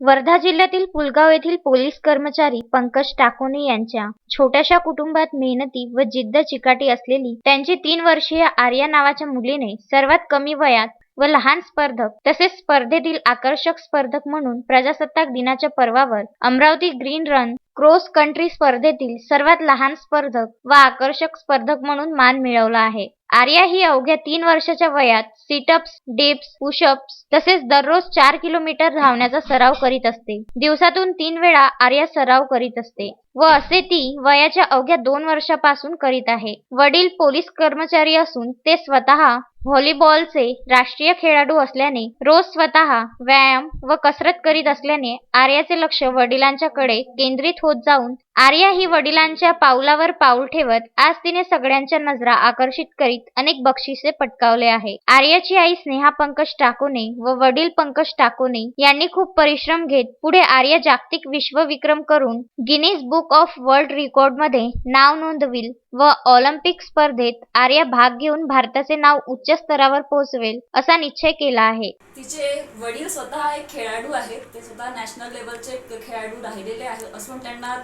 वर्धा जिल्ह्यातील पुलगाव येथील पोलीस कर्मचारी पंकज टाकोने यांच्या छोट्याशा कुटुंबात मेहनती व जिद्द चिकाटी असलेली त्यांची तीन वर्षीय आर्या नावाच्या मुलीने सर्वात कमी वयात व लहान स्पर्धक तसेच स्पर्धेतील आकर्षक स्पर्धक म्हणून प्रजासत्ताक दिनाच्या पर्वावर Amravati green run cross country स्पर्धेतील सर्वात लहान स्पर्धक व आकर्षक स्पर्धक म्हणून मान मिळवला आहे. आर्या ही अवघ्या तीन वर्षाच्या वयात सिटअप्स डिप्स पुशअप्स तसेच दररोज चार किलोमीटर धावण्याचा सराव करीत असते. दिवसातून तीन वेळा आर्या सराव करीत असते व असे ती वयाच्या अवघ्या दोन वर्षापासून करीत आहे. वडील पोलीस कर्मचारी असून ते स्वतः व्हॉलीबॉलचे राष्ट्रीय खेळाडू असल्याने रोज स्वतः व्यायाम व कसरत करीत असल्याने आर्याचे लक्ष वडिलांच्याकडे केंद्रित होत जाऊन आर्या ही वडिलांच्या पावलावर पाऊल ठेवत आज तिने सगळ्यांच्या नजरा आकर्षित करीत अनेक बक्षिसे पटकावले आहे. आर्याची आई स्नेहा पंकज टाकोने व वडील पंकज टाकोने यांनी खूप परिश्रम घेत पुढे आर्या जागतिक विश्वविक्रम करून गिनीज बुक ऑफ वर्ल्ड रेकॉर्डमध्ये नाव नोंदविल व ऑलिम्पिक स्पर्धेत आर्या भाग घेऊन भारताचे नाव उच्च स्तरावर पोहोचवेल असा निश्चय केला आहे. तिचे वडील स्वतः एक खेळाडू आहेत. ते स्वतः नॅशनल लेवलचे खेळाडू राहिलेले आहेत. असून त्यांना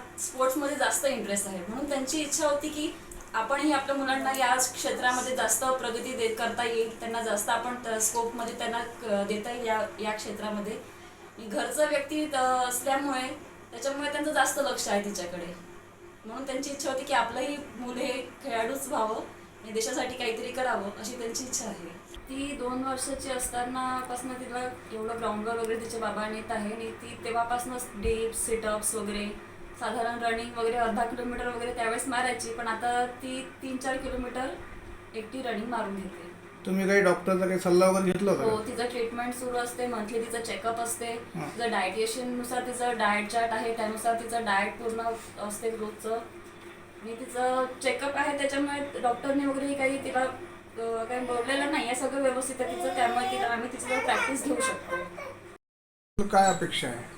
स्पोर्ट्समध्ये जास्त इंटरेस्ट आहे. म्हणून त्यांची इच्छा होती की आपणही आपल्या मुलांना या क्षेत्रामध्ये जास्त प्रगती दे करता येईल. त्यांना जास्त आपण स्कोपमध्ये त्यांना देता येईल या या क्षेत्रामध्ये. घरचा घरचं व्यक्ती असल्यामुळे त्याच्यामुळे त्यांचं जास्त लक्ष आहे तिच्याकडे. म्हणून त्यांची इच्छा होती की आपलंही मूल हे खेळाडूच व्हावं आणि देशासाठी काहीतरी करावं अशी त्यांची इच्छा आहे. ती दोन वर्षाची असतानापासून तिला एवढं ग्राउंडवर वगैरे तिच्या बाबा नेत आहे आणि ती तेव्हापासूनच डेप सिटअप्स वगैरे साधारण रनिंग वगैरे अर्धा किलोमीटर वगैरे त्यावेळेस मारायची पण आता ती तीन चार किलोमीटर एकटी रनिंग मारून घेते. तुम्ही काही डॉक्टरचा काही सल्ला वगैरे घेतला हो तिचं ट्रीटमेंट सुरू असते मंथली तिचं चेकअप असते. हा. तिचं डायटिशियननुसार तिचं डाएट चार्ट आहे त्यानुसार तिचं डाएट पूर्ण असते रोजचं. आणि तिचं चेकअप आहे त्याच्यामुळे डॉक्टरने वगैरे काही तिला अं, काही बोललेलं नाही आहे सगळं व्यवस्थित आहे तिचं त्यामुळे तिला आम्ही तिचं प्रॅक्टिस घेऊ शकतो. काय अपेक्षा आहे?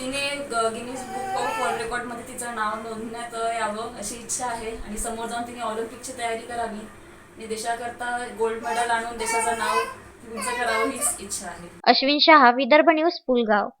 तिने गिनीज बुक ऑफ वर्ल्ड रेकॉर्डमध्ये तिचं नाव नोंदण्यात यावं अशी इच्छा आहे. आणि समोर जाऊन तिने ऑलिम्पिकची तयारी करावी. आणि देशाकरता गोल्ड मेडल आणून देशाचं नाव उंच करावं हीच इच्छा आहे. अश्विन शहा विदर्भ न्यूज पुलगाव.